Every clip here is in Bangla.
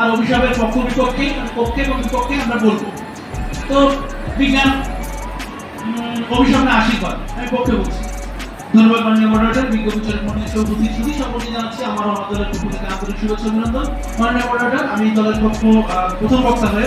আর অভিশাপের পক্ষ বিপক্ষে, পক্ষে এবং বিপক্ষে আমরা বলব। তো বিজ্ঞান অভিশাপ না আমি পক্ষে বলছি। ধন্যবাদ মাননীয় মডারেটর বিজ্ঞ বিচার মন্ত্রী চৌধুরী সম্মতি জানাচ্ছি আমার আমাদের পক্ষ থেকে আন্তরিক শুভেচ্ছা অভিনন্দন। মাননীয় মডারেটর আমি দলের পক্ষ প্রথম বক্তা হয়ে,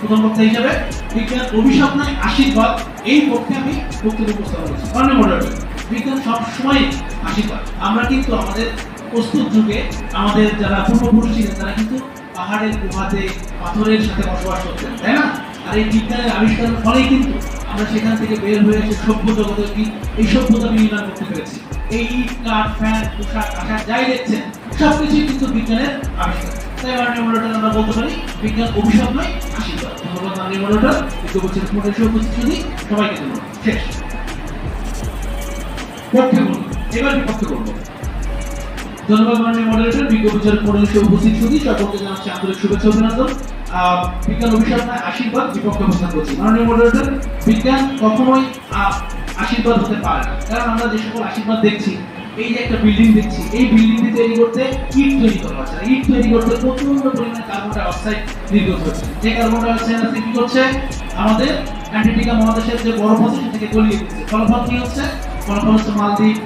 প্রথম বক্তা হিসাবে বিজ্ঞান, অভিশাপ নয়, আশীর্বাদ, এই পক্ষে আমি বক্তব্য উপস্থাপন করছি। মাননীয় মডারেটর বিজ্ঞান সবসময় আশীর্বাদ। আমরা কিন্তু আমাদের প্রস্তুত যুগে আমাদের যারা পূর্বপুরুষ ছিলেন তারা কিন্তু পাহাড়ের গুহাতে, পাথরের সাথে বসবাস করতেন, তাই না? আর এই বিজ্ঞানের আবিষ্কারের ফলেই কিন্তু আমরা সেখান থেকে বের হয়ে এসে সভ্য জগতের কি এই সভ্যতা নির্মাণ করতে পেরেছি। এই ইট, কাঠ, ফ্যান, পোশাক, আশাক যাই দেখছেন, সবকিছুই কিন্তু বিজ্ঞানের আবিষ্কার। তাই মাননীয় মডেলটা আমরা বলতে পারি বিজ্ঞান অভিশাপ নয়, আশীর্বাদ। ধন্যবাদ মাননীয় মডেলটা বিজ্ঞ মোটের সহ উপস্থিত সবাইকে ধন্যবাদ। শেষ। পক্ষে বলুন। এবার বিপক্ষে বলব ধন্যবাদ মাননীয় মডারেটর বিজ্ঞ বিচারক মন্ডলী উপস্থিত সুধী, সকলকে জানাচ্ছি আন্তরিক শুভেচ্ছা অভিনন্দন। বিজ্ঞান অভিশাপ নয় আশীর্বাদ বিপক্ষে অবস্থান করছি। মাননীয় মডারেটর বিজ্ঞান কখনোই আশীর্বাদ হতে পারে কারণ আমরা যে সকল আশীর্বাদ দেখছি, এই যে একটা বিল্ডিং দেখছি, এই বিল্ডিংটি তৈরি করতে ইট তৈরি করা হচ্ছে ইট তৈরি করতে প্রচণ্ড পরিমাণে কার্বন ডাই অক্সাইড নির্গত হচ্ছে। যে কার্বন ডাই অক্সাইড আছে, কি করছে? আমাদের অ্যান্টার্কটিকা মহাদেশের যে বরফ আছে সেটাকে গলিয়ে দিচ্ছে কি হচ্ছে? ফলাফল হচ্ছে মালদ্বীপ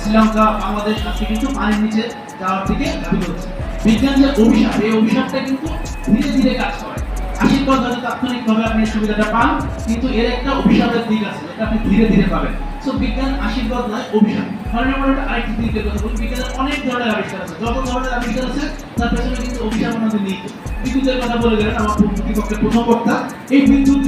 শ্রীলঙ্কা, বাংলাদেশ, আজকে কিন্তু পানির নিচে যাওয়ার দিকে ধাবিত হচ্ছে। বিজ্ঞান যে অভিশাপ, এই অভিশাপটা কিন্তু ধীরে ধীরে কাজ করে। আশীর্বাদ হয়তো তাৎক্ষণিকভাবে আপনি সুবিধাটা পান, কিন্তু এর একটা অভিশাপের দিক আছে, যেটা আপনি ধীরে ধীরে পাবেন। সো বিজ্ঞান আশীর্বাদ নয়, অভিশাপ। একটা আরেকটি দিকের কথা বলি। বিজ্ঞানের অনেক ধরনের আবিষ্কার আছে। যত ধরনের আবিষ্কার আছে, তার পেছনে কিন্তু অভিশাপ আমাদের বিদ্যুতের কথা বলে গেলেন আমার প্রতিপক্ষের প্রথম বক্তা। এই বিদ্যুৎ